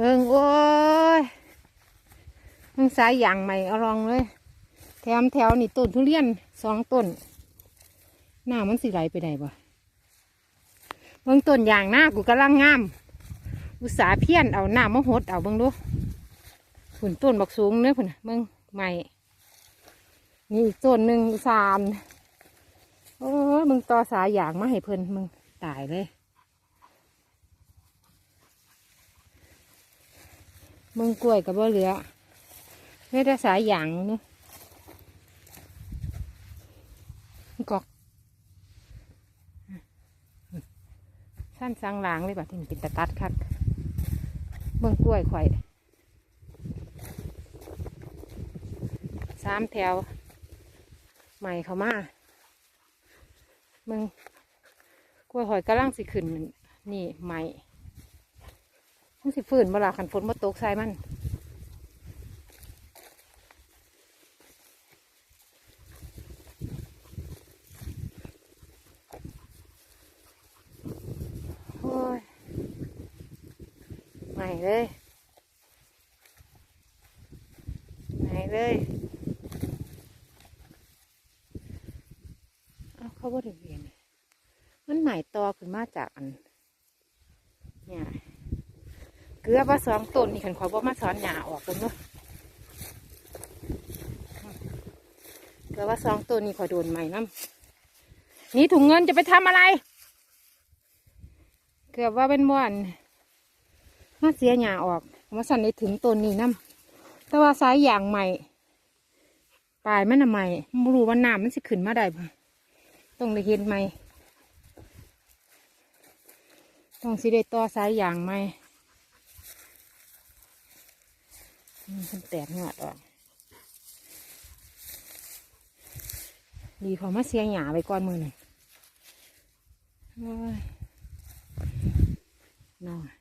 เบิ่งโอ้ยมึงสายอย่างใหม่เอาลองเลย แถมแถวนี่ต้นทุเรียนสองต้น หน้ามันสิไหลไปไหนบ่เบิ่งต้นอย่างหน้ากูกำลังงาม อุตสาเพี้ยนเอาหน้ามาหดเอาเบิ่งดูผุนต้นบักสูงเนื้อผุนน่ะเบิ่งใหม่นี่อีกต้นหนึ่งสามโอ้ยมึงต่อสายอย่างมาให้เพิ่นมึงตายเลย มึงกล้วยกับบ่เหลือไม่ได้สายอย่างเนาะกอกสั้นสังหลางเลยแบบที่มันเป็นตะตัดคัดเบิ่งกล้วยข่อยสามแถว ใหม่เขามามึงกล้วยหอยกำลังสิขึ้นนี่ใหม่ มันสิฝืนเวลาขันฝนมาตกใส่มัน โอ้ยใหม่เลยใหม่เลยเอาเขาบริเวณมันใหม่ต่อขึ้นมาจากอัน เนี่ย เก ลือว่าสองต้นนี่ขันขอบมาสอนหยาออกกันเนาะเกลือว่าสองต้นนี่ขอโดนใหม่น้ำนี่ถุงเงินจะไปทำอะไร เกือบว่าเป็นบ้านมาเสียหยาออกมาสั่นได้ถึงต้นนี้น้ำแต่ว่าสายอย่างใหม่ปลายมันน่ะใหม่ไม่รู้ว่าน้ำมันสิขึ้นมาได้ต้องได้เห็นไหม่ต้องสิได้ต่อสายอย่างไหม่อื มันแตกหงอดออกดีพอมาเสียหยาไปก่อนมือหนึ่งโอ้ยนอน